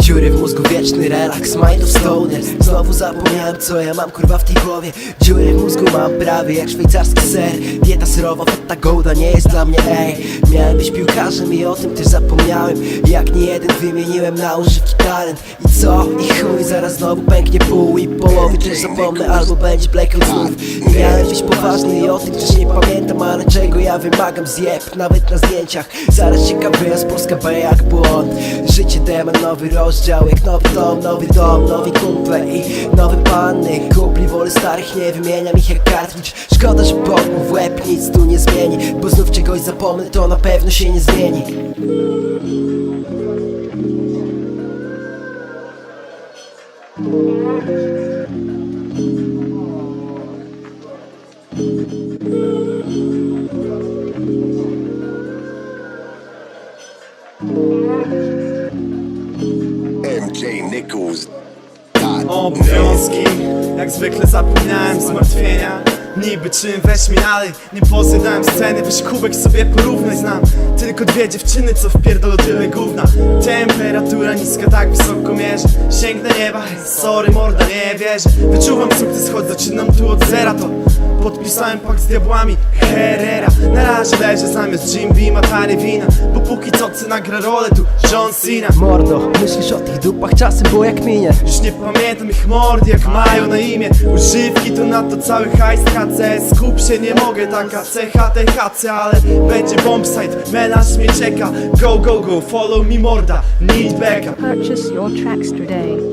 Dziury w mózgu, wieczny relaks, mind of stoner. Znowu zapomniałem co ja mam kurwa w tej głowie. Dziury w mózgu mam prawie jak szwajcarski ser. Dieta surowa, feta gołda nie jest dla mnie ej. Miałem być piłkarzem i o tym też zapomniałem. Jak nie jeden wymieniłem na używki talent. I co? I chuj, zaraz znowu pęknie pół i połowy też zapomnę Albo będzie blackout znów I miałem być poważny i o tym też nie pamiętam Ale czego ja wymagam zjeb, nawet na zdjęciach. Zaraz ciekawy jest Polska B jak błąd Demon, nowy rozdział Jak nowy dom, nowy dom, nowi kumple I nowe panny. Kupli wolę starych, nie wymieniam ich jak kartridż. Szkoda, że Bóg mu w łeb nic tu nie zmieni Bo znów czegoś zapomnę, to na pewno się nie zmieni. MJ Nichols. Obowiązki, jak zwykle zapomniałem zmartwienia. Niby czym weź mi dalej, nie pozjadałem sceny. Weź kubek sobie porównaj, znam Tylko dwie dziewczyny, co wpierdolą tyle gówna. Temperatura niska, tak wysoko mierzy. Sięgnę nieba, sorry morda, nie wierzę. Wyczuwam sukces, choć zaczynam tu od zera To podpisałem pakt z diabłami. Herrera. Na razie leżę zamiast Jim Beam, tanie wina. Bo póki co cena gra rolę tu John Cena. Mordo, myślisz o tych dupach? Czasem, bo jak minie. Już nie pamiętam ich mord, jak mają na imię. Używki to na to cały hajs HC Skup się, nie mogę, taka cecha THC Ale będzie bombsite, melanż mnie czeka. Go, go, go, follow me morda, need backup. Purchase your tracks today.